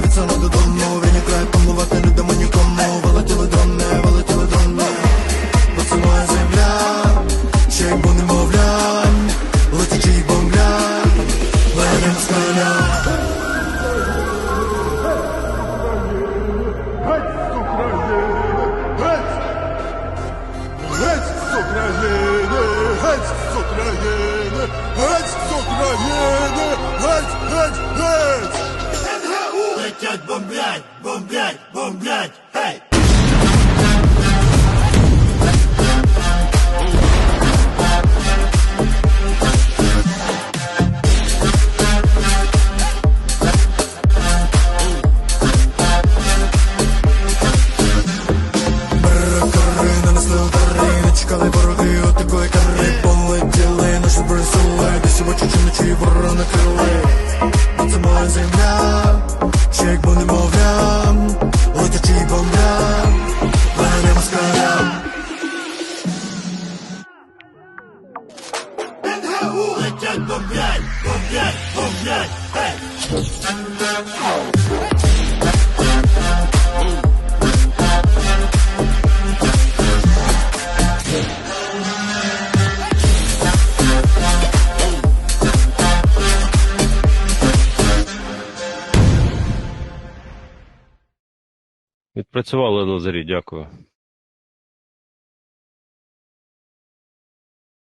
Від села додому, виникає помувати хотят бомблять, бомблять, бомблять, эй! Чекали бороди, отакої кари Полетіли наші брисули Десь очі чи ночі ворона крили co moja zemna Czy jak Відпрацювали на дякую.